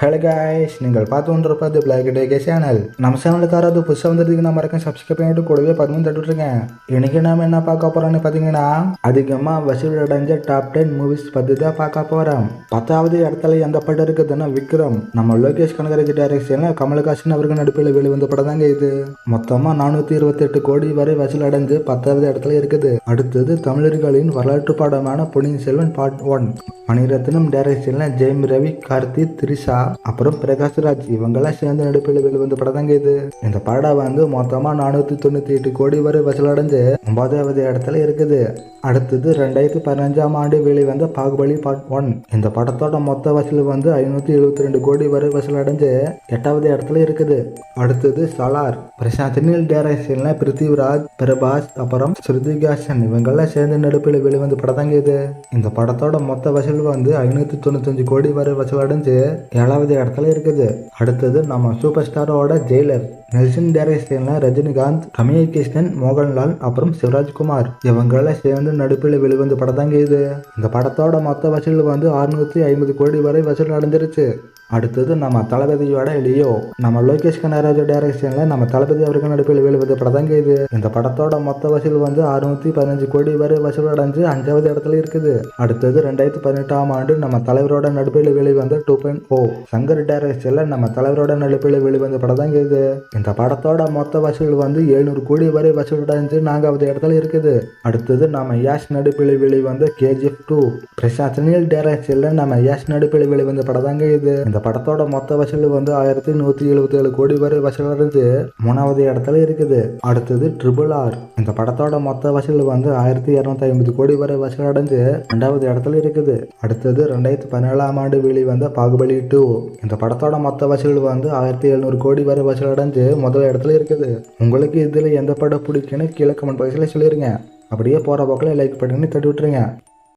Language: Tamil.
ஹலோ காய்ஸ் நீங்கள் பார்த்து கொண்டிருப்பது பிளாக் டேகே சேனல் நம்ம சேனலுக்கு யாராவது புதுசாக வந்ததுக்கு நான் மறக்க சப்ஸ்கிரைப் பண்ணிட்டு கூடவே பதினொன்று தட்டுருக்கேன் இன்னைக்கு நாம் என்ன பார்க்க போகிறோம்னு பார்த்தீங்கன்னா அதிகமாக வசூல் அடைஞ்ச டாப் டென் மூவிஸ் பற்றி தான் பார்க்க போகிறோம் பத்தாவது இடத்துல எந்த படம் இருக்குதுன்னா விக்ரம். நம்ம லோகேஷ் கனகராஜ் டைரக்ஷனில் கமல்ஹாசன் அவர்கள் நடிப்பில் வெளிவந்த படம் தாங்க இது. மொத்தமாக நானூற்றி இருபத்தெட்டு கோடி வரை வசூல் அடைஞ்சு பத்தாவது இடத்துல இருக்குது. அடுத்தது தமிழர்களின் வரலாற்று படமான பொன்னியின் செல்வன் பார்ட் ஒன் மணிரத்னம் டைரக்ஷனில் ஜெயம் ரவி கார்த்தி த்ரிஷா அப்புறம் பிரகாஷ்ராஜ் இவங்கெல்லாம் சேர்ந்து நடிப்பில் வெளிவந்த படம் தாங்க இது இந்த படம் வந்து மொத்தமாக நானூற்றி தொண்ணூற்றி எட்டு கோடி வரை வசூல் அடைஞ்சு ஒன்பதாவது இடத்துல இருக்குது. அடுத்தது ரெண்டாயிரத்தி பதினஞ்சாம் ஆண்டு வெளிவந்த பாகுபலி பார்ட் ஒன் இந்த படத்தோட மொத்த வசூல் வந்து ஐநூற்றி எழுபத்தி ரெண்டு கோடி வரை வசூல் அடைஞ்சு எட்டாவது இடத்துல இருக்குது. அடுத்தது சலார் பிரசாந்த் நீல் டேரக்ஷன்ல பிருத்திவிராஜ் பிரபாஸ் அப்புறம் ஸ்ருதிகாசன் இவங்கெல்லாம் சேர்ந்து நடிப்பில் வெளிவந்த படம் தாங்க இது இந்த படத்தோட மொத்த வசூல் வந்து ஐநூற்றி தொண்ணூத்தஞ்சு கோடி வரை வசூல் அடைஞ்சு ஏழாவது இடத்துல இருக்குது. அடுத்தது நம்ம சூப்பர் ஸ்டாரோட ஜெயிலர் நெல்சன் டேரக்ஷன்ல ரஜினிகாந்த் கமலஹாசன் மோகன்லால் அப்புறம் சிவராஜ்குமார். இவங்கெல்லாம் சேர்ந்து நடிப்பில் வெளிவந்த படம் தாங்க இது. இந்த படத்தோட மொத்த வசூல் வந்து அறுநூத்தி ஐம்பது கோடி வரை வசூல் நடந்துருச்சு. அடுத்தது நம்ம தளபதியோட லியோ நம்ம லோகேஷ் கனராஜ் டைரக்ஷனில் நம்ம தளபதி அவர்கள் நடிப்பில் வெளிவந்த படம் இது. இந்த படத்தோட மொத்த வசூல் வந்து அறுநூற்றி பதினஞ்சு கோடி வரை வசூல் அடைஞ்சு அஞ்சாவது இடத்துல இருக்குது. அடுத்தது ரெண்டாயிரத்தி பதினெட்டாம் ஆண்டு நம்ம தலைவரோட நடிப்பில் வெளிவந்த டூ பாயிண்ட் ஓ. சங்கர் டைரக்ஷனில் நம்ம தலைவரோட நடிப்பில் வெளிவந்த படம் இது. இந்த படத்தோட மொத்த வசூல் வந்து எழுநூறு கோடி வரை வசூல் அடைஞ்சு நான்காவது இடத்துல இருக்குது. அடுத்தது நம்ம யாஷ் நடிப்பில் வெளிவந்த கேஜிஎஃப் டூ பிரசாந்த் நீல் டைரக்ஷனில் நம்ம யாஷ் நடிப்பில் வெளிவந்த படம் தாங்க இது. இந்த படத்தோட மொத்த வசூல் வந்து ஆயிரத்தி நூற்றி எழுபத்தி ஏழு கோடி வரை வசூல் அடைஞ்சு மூணாவது இடத்துல இருக்குது. அடுத்தது ட்ரிபிள் ஆர் இந்த படத்தோட மொத்த வசூல் வந்து ஆயிரத்தி இரநூத்தி ஐம்பது கோடி வரை வசூல் அடைஞ்சு ரெண்டாவது இடத்துல இருக்குது. அடுத்தது ரெண்டாயிரத்தி பதினேழாம் ஆண்டு வெளிவந்த பாகுபலி டூ இந்த படத்தோட மொத்த வசூல் வந்து ஆயிரத்தி எழுநூறு கோடி வரை வசூல் அடைஞ்சு முதல் இடத்துல இருக்குது. உங்களுக்கு இதில் எந்த படம் பிடிக்குன்னு கீழே கமெண்ட் பாக்ஸில் சொல்லிடுங்க அப்படியே போகிற போக்கில் லைக் பண்ணி தட்டி விட்டுருங்க.